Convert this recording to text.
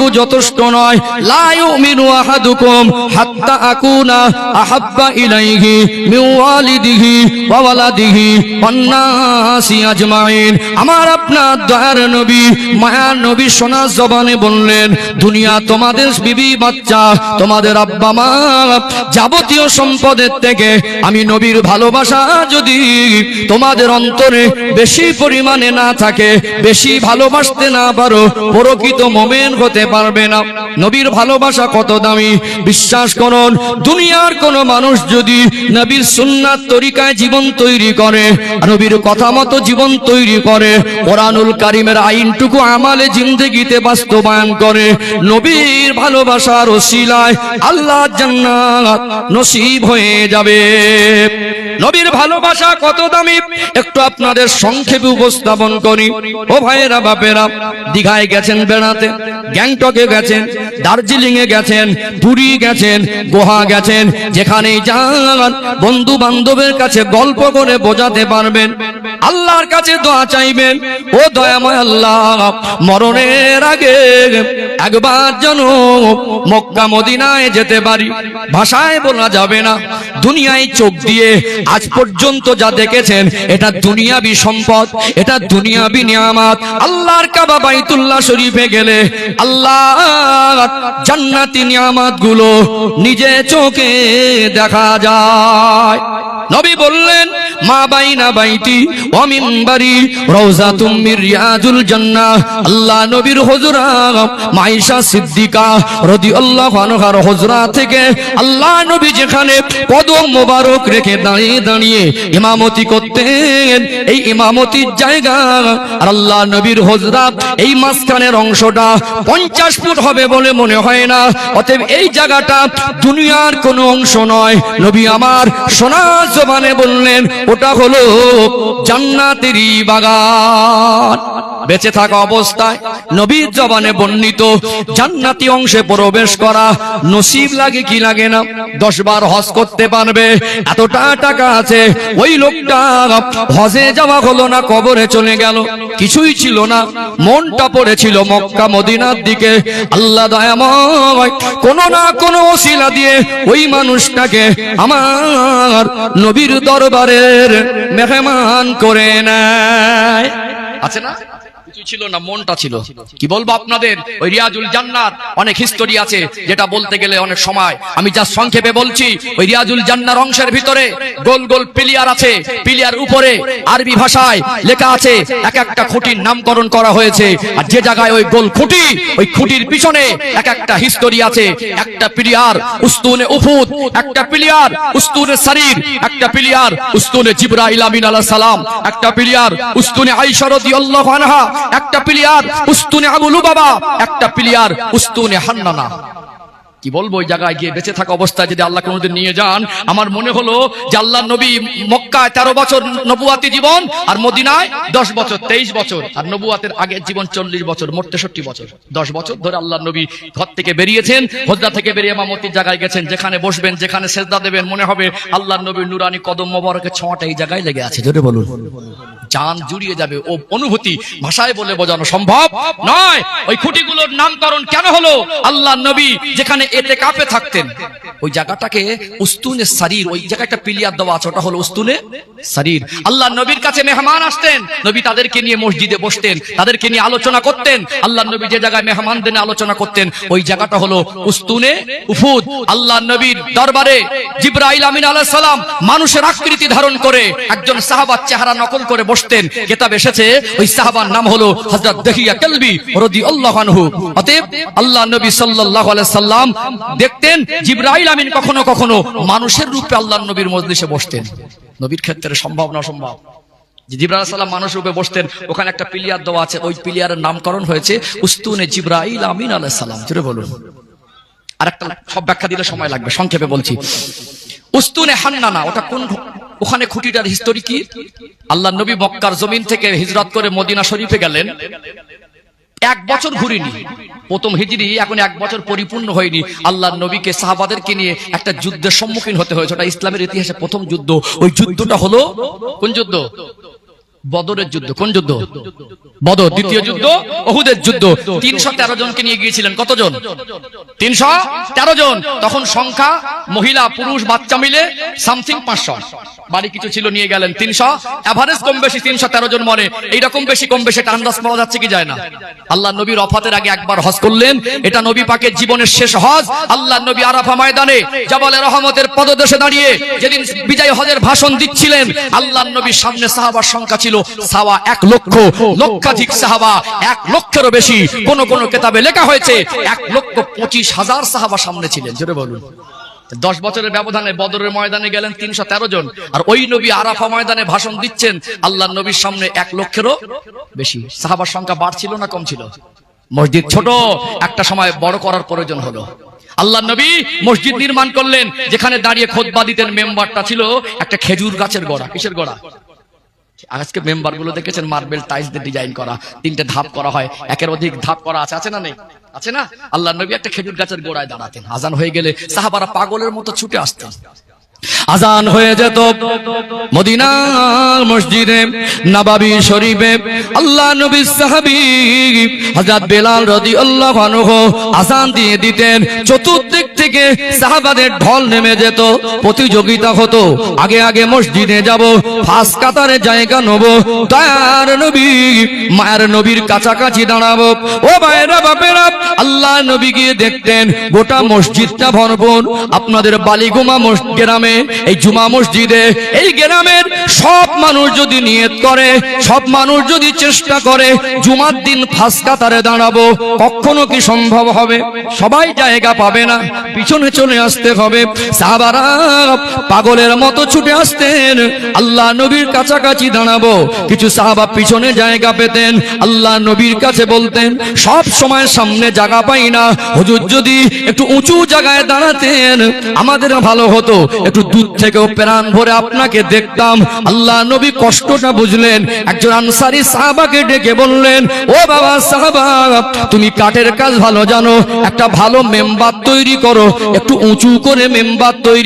এইটুকু যথেষ্ট নয়। লা ইউমিনু আহাদুকুম হাত্তা আকুনা আহাব্বা ইলাইহি মিন ওয়ালিদিহি ওয়া ওয়ালাদিহি ওয়ান নাসি আজমাইন। আমার আপনার দয়ার নবী, মায়ার নবী সোনার জবানে বললেন, দুনিয়া তোমাদের বিবি বাচ্চা, তোমাদের আব্বা মা, যাবতীয় সম্পদের থেকে আমি নবীর ভালোবাসা যদি তোমাদের অন্তরে বেশি পরিমাণে না থাকে, বেশি ভালোবাসতে না পারো, প্রকৃত মোমেন হতে পারবে না। নবীর ভালোবাসা কত দামি। বিশ্বাস করুন, দুনিয়ার কোন মানুষ যদি নবীর সুন্নাত তরিকায় জীবন তৈরি করে, নবীর কথা মতো জীবন তৈরি করে, কোরআনুল কারিমের আইনটুকু আমালে জিন্দগিতে বাস্তবায়ন করে, নবীর ভালোবাসার ওসিলায় আল্লাহ জান্নাত নসিব হয়ে যাবে। নবীর ভালোবাসা কত দামি? একটু আপনাদের সংক্ষেপে উপস্থাপন করি। ও ভাইয়েরা, বাপেরা, দীঘায় গেছেন বেড়াতে, গ্যাংটকে গেছেন দার্জিলিং এ গেছেন, পুরী গেছেন, গোহা গেছেন, যেখানেই যান বন্ধু বান্ধবের কাছে গল্প করে বোঝাতে পারবেন। আল্লাহর কাছে দোয়া চাইবেন। ও দয়াময় আল্লাহ, মরণের আগে একবার যেন মক্কা মদিনায় যেতে পারি। ভাষায় বলা যাবে না। দুনিয়ায় চোখ দিয়ে আজ পর্যন্ত যা দেখেছেন, এটা দুনিয়াবি সম্পদ, এটা দুনিয়াবি নিয়ামত। আল্লাহর কাবা বাইতুল্লাহ শরীফে গেলে আল্লাহ জান্নাতি নিয়ামতগুলো নিজে চোখে দেখা যায়। নবী বললেন মা বাইনা বাইতি অমিন বাড়ি রওজাতুম মির রিয়াজুল জান্নাহ। আল্লাহ নবীর হুজরা মাইশা সিদ্দিকা রাদিয়াল্লাহু আনহার হুজরা থেকে আল্লাহ নবী যেখানে কদম মোবারক রেখে দাঁড়িয়ে দাঁড়িয়ে ইমামতি করতেন, এই ইমামতির জায়গা। আর আল্লাহ নবীর হুজরা, এই মাঝখানের অংশটা পঞ্চাশ ফুট হবে বলে মনে হয় না। অতএব এই জায়গাটা দুনিয়ার কোনো অংশ নয়। নবী আমার সোনা জবানে বললেন ওটা হলো জান্নাতেরই বাগান। বেঁচে থাকা অবস্থায় নবীর জবানে বর্ণিত, জান্নাতি অংশে প্রবেশ করা নসিব লাগে কি লাগে না? দশ বার হজ করতে পারবে, এতটা টাকা আছে, ওই লোকটা হজে যাওয়া হলো না, কবরে চলে গেল। কিছুই ছিল না, মনটা পড়েছিল মক্কা, মদিনার দিকে। আল্লাহ দয়াময় কোন না কোন ওসিলা দিয়ে ওই মানুষটাকে আমার নবীর দরবারের মেহমান করে নেয়। আছে না? কিছু ছিল না মনটা ছিল? কি বলব আপনাদের? ওই রিয়াজুল জান্নার অনেক হিস্টোরি আছে, যেটা বলতে গেলে অনেক সময়। আমি যা সংক্ষেপে বলছি, ওই রিয়াজুল জান্নার অংশের ভিতরে গোল গোল পিলিয়ার আছে। পিলিয়ার উপরে আরবি ভাষায় লেখা আছে, এক একটা খুঁটির নামকরণ করা হয়েছে। আর যে জায়গায় ওই গোল খুঁটি, ওই খুঁটির পিছনে এক একটা হিস্টোরি আছে। একটা পিলিয়ার উস্তুনে উফুদ একটা পিলিয়ার উস্তুনে শরীর একটা পিলিয়ার উস্তুনে জিবরাইল আমিন আলাইহিস সালাম, একটা পিলিয়ার উস্তুনে আয়েশা রাদিয়াল্লাহু আনহা একটা প্লেয়ার উস্তুনে আবু লুবাবা একটা প্লেয়ার উস্তুনে হান্নানা। কি বলব ওই জায়গায় গিয়ে বেঁচে থাকা অবস্থায় যদি আল্লাহ কোনোদিন নিয়ে যান, আমার মনে হলো যে আল্লাহ নবী মক্কায় তেরো বছর নবুয়াতি জীবন আর মদিনায় দশ বছর, তেইশ বছর। আর নবুয়াতের আগের জীবন চল্লিশ বছর, মোট তেষট্টি বছর। দশ বছর ধরে আল্লাহ নবী ঘর থেকে বেরিয়েছেন, হজরা থেকে বেরিয়ে মামতির জায়গায় গেছেন, যেখানে বসবেন, যেখানে সেজদা দেবেন, মনে হবে আল্লাহ নবীর নুরানি কদম মোবারকের ছোঁয়াটা এই জায়গায় লেগে আছে। জোরে বলুন। জান জুড়িয়ে যাবে। ও অনুভূতি ভাষায় বলে বোঝানো সম্ভব নয়। ওই খুঁটিগুলোর নামকরণ কেন হলো? আল্লাহ নবী যেখানে এতে কাপে থাকতেন। ওই জায়গাটাকে উস্তুনে শরীর ওই জায়গায় একটা পিলিয়ার দেওয়া আছে, ওটা হলো উস্তুনে শরীর আল্লাহ নবীর কাছে মেহমান আসতেন। নবী তাদেরকে নিয়ে মসজিদে বসতেন, তাদেরকে নিয়ে আলোচনা করতেন। আল্লাহ নবী যে জায়গায় মেহমানদের আলোচনা করতেন, ওই জায়গাটা হলো উস্তুনে উফুদ আল্লাহ নবীর দরবারে জিব্রাইল আমিন আলাইহিস সালাম মানুষের আকৃতি ধারণ করে একজন সাহাবার চেহারা নকল করে বসতেন কিতাব এসেছে, ওই সাহাবার নাম হলো হযরত দহিয়া কালবি আনহু। অতএব আল্লাহ নবী আলাইহি সাল্লাম দেখতেন, জিব্রাইল আমিন কখনো কখনো মানুষের রূপে আল্লাহ নবীর মজলিসে বসতেন। নবীর ক্ষেত্রে সম্ভব না সম্ভব যে জিব্রাইল সাল্লাম মানুষ রূপে বসতেন, ওখানে একটা পিলিয়ার দেওয়া আছে, ওই পিলিয়ারের নামকরণ হয়েছে, উস্তুনে জিব্রাইল আমিন বলুন। আর একটা সব ব্যাখ্যা দিলে সময় লাগবে, সংক্ষেপে বলছি। উস্তুনে হান্নানা, ওটা কোন ওখানে খুঁটিটার হিস্টোরি কি? আল্লাহ নবী মক্কার জমিন থেকে হিজরত করে মদিনা শরীফে গেলেন। এক বছর ঘুরিনি। প্রথম হিজরি এখন এক বছর পরিপূর্ণ হয়নি। আল্লাহ নবীকে সাহাবাদেরকে নিয়ে একটা যুদ্ধের সম্মুখীন হতে হয়েছে। ওটা ইসলামের ইতিহাসে প্রথম যুদ্ধ। ওই যুদ্ধটা হলো কোন যুদ্ধ? বদরের যুদ্ধ। কোন যুদ্ধ? বদর দ্বিতীয় যুদ্ধ? ওহুদের যুদ্ধ। তিনশো তেরো জনকে নিয়ে গিয়েছিলেন কতজন? তিনশো তেরো জন। তখন সংখ্যা মহিলা পুরুষ বাচ্চা মিলে সামথিং পাঁচশো। বাড়ি কিছু ছিল নিয়ে গেলেন তিনশো। এভারেজ কম বেশি তিনশো তেরো জন মনে এইরকম বেশি কম বেশি এটা আন্দাজ পাওয়া যাচ্ছে কি যায় না? আল্লাহ নবী রফাতের আগে একবার হজ করলেন। এটা নবী পাকের জীবনের শেষ হজ। আল্লাহ নবী আরাফা ময়দানে জাবালে রহমতের পদদেশে দাঁড়িয়ে যেদিন বিজয় হজের ভাষণ দিচ্ছিলেন আল্লাহ নবীর সামনে সাহাবার সংখ্যা ছিল সাওয়া এক লক্ষ, লক্ষাধিক সাহাবা, এক লক্ষেরও বেশি। কোন কোন কেতাবে লেখা হয়েছে, এক লক্ষ পঁচিশ হাজার সাহাবা সামনে ছিলেন। জোরে বলুন। দশ বছরের ব্যবধানে বদরের ময়দানে গেলেন তিনশো তেরো জন। আর ওই নবী আরাফা ময়দানে ভাষণ দিচ্ছেন আল্লাহ নবীর সামনে এক লক্ষেরও বেশি। সাহাবার সংখ্যা বাড়ছিল না কম ছিল মসজিদ ছোট, একটা সময় বড় করার প্রয়োজন হলো। আল্লাহ নবী মসজিদ নির্মাণ করলেন, যেখানে দাঁড়িয়ে খোদবা দিতেন মেম্বারটা ছিল একটা খেজুর গাছের গোড়া। কিসের গোড়া? আজকে মেম্বারগুলো দেখেছেন মার্বেল টাইলস দিয়ে ডিজাইন করা, তিনটে ধাপ করা হয়, একের অধিক ধাপ করা আছে আছে না নেই? আছে না? আল্লাহ নবী একটা খেজুর গাছের গোড়ায় দাঁড়াতেন, আজান হয়ে গেলে সাহাবারা পাগলের মতো ছুটে আসতেন। আজান হয়ে যেত মদিনা মসজিদে, নাবাবি শরীফে আল্লাহ নবী সাহাবী হযরত বেলাল রাদিয়াল্লাহু আনহু আজান দিয়ে দিতেন। চতুর্দিক থেকে সাহাবাদের ঢল নেমে যেত, প্রতিযোগিতা হতো। আগে আগে মসজিদে যাব ফার্স্ট কাতারে জায়গা নেব, দয়ার নবী, মায়ের নবীর কাছাকাছি দাঁড়াবো। ও ভাইরা বাপেরা, আল্লাহ নবী গিয়ে দেখতেন, গোটা মসজিদটা ভরপুর। আপনাদের বালিগুমা গ্রামে, এই জুমা মসজিদে, এই গ্রামের সব মানুষ যদি নিয়ত করে, সব মানুষ যদি চেষ্টা করে জুমার দিন ফার্স্ট কাতারে দাঁড়াবো, কখনো কি সম্ভব হবে? সবাই জায়গা পাবে না, পিছনে চলে আসতে হবে। সাহাবারা পাগলের মতো ছুটে আসতেন, আল্লাহ নবীর কাছাকাছি দাঁড়াবো। কিছু সাহাবা পিছনে জায়গা পেতেন, আল্লাহ নবীর কাছে বলতেন, সব সময় সামনে জায়গা পাই না, হুজুর যদি একটু উঁচু জায়গায় দাঁড়াতেন, আমাদের ভালো হতো। একটু দূর থেকেও প্রাণ ভরে আপনাকে দেখতাম। আল্লাহ নবী কষ্টটা বুঝলেন। একজন আনসারি সাহাবাকে ডেকে বললেন, ও বাবা সাহাবা, তুমি কাঠের কাজ ভালো জানো, একটা ভালো মেম্বার তৈরি করো, একটু উঁচু করে মেম্বার তৈরি